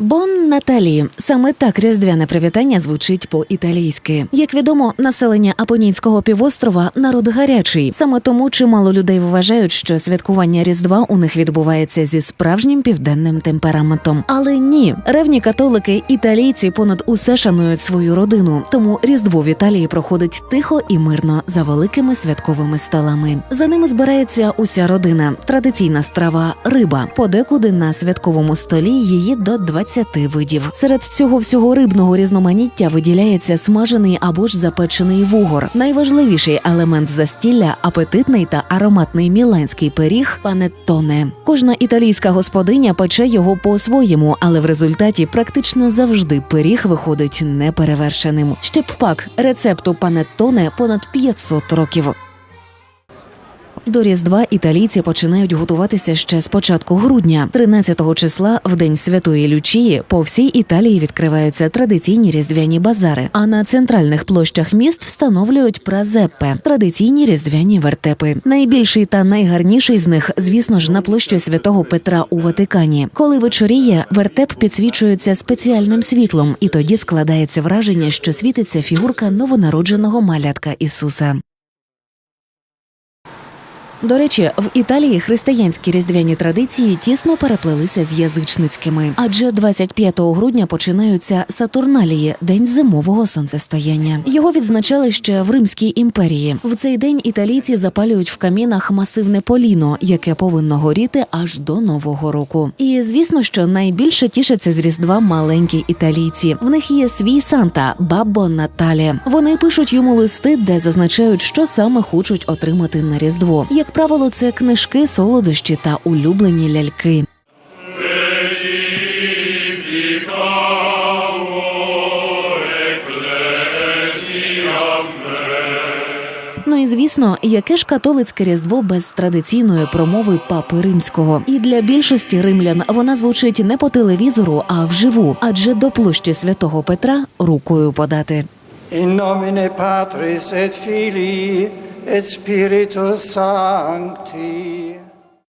Бон Наталі саме так різдвяне привітання звучить по-італійськи. Як відомо, населення Апонінського півострова народ гарячий. Саме тому чимало людей вважають, що святкування Різдва у них відбувається зі справжнім південним темпераментом. Але ні, ревні католики італійці понад усе шанують свою родину. Тому Різдво в Італії проходить тихо і мирно за великими святковими столами. За ними збирається уся родина. Традиційна страва риба. Подекуди на святковому столі її до 20 видів. Серед цього всього рибного різноманіття виділяється смажений або ж запечений вугор. Найважливіший елемент застілля апетитний та ароматний міланський пиріг панеттоне. Кожна італійська господиня пече його по-своєму, але в результаті практично завжди пиріг виходить неперевершеним. Ще рецепту панеттоне понад 500 років. До Різдва італійці починають готуватися ще з початку грудня. 13 числа, в день святої Лючії, по всій Італії відкриваються традиційні різдвяні базари. А на центральних площах міст встановлюють празеппе – традиційні різдвяні вертепи. Найбільший та найгарніший з них, звісно ж, на площі святого Петра у Ватикані. Коли вечоріє, вертеп підсвічується спеціальним світлом, і тоді складається враження, що світиться фігурка новонародженого малятка Ісуса. До речі, в Італії християнські різдвяні традиції тісно переплелися з язичницькими, адже 25 грудня починаються Сатурналії, день зимового сонцестояння. Його відзначали ще в Римській імперії. В цей день італійці запалюють в камінах масивне поліно, яке повинно горіти аж до нового року. І звісно, що найбільше тішаться з різдва маленькі італійці. В них є свій Санта Баббо Наталі. Вони пишуть йому листи, де зазначають, що саме хочуть отримати на різдво. Правило, це книжки, солодощі та улюблені ляльки. Ну і звісно, яке ж католицьке різдво без традиційної промови папи римського. І для більшості римлян вона звучить не по телевізору, а вживу, адже до площі святого Петра рукою подати. In nomine Patris et Filii et Spiritus Sancti.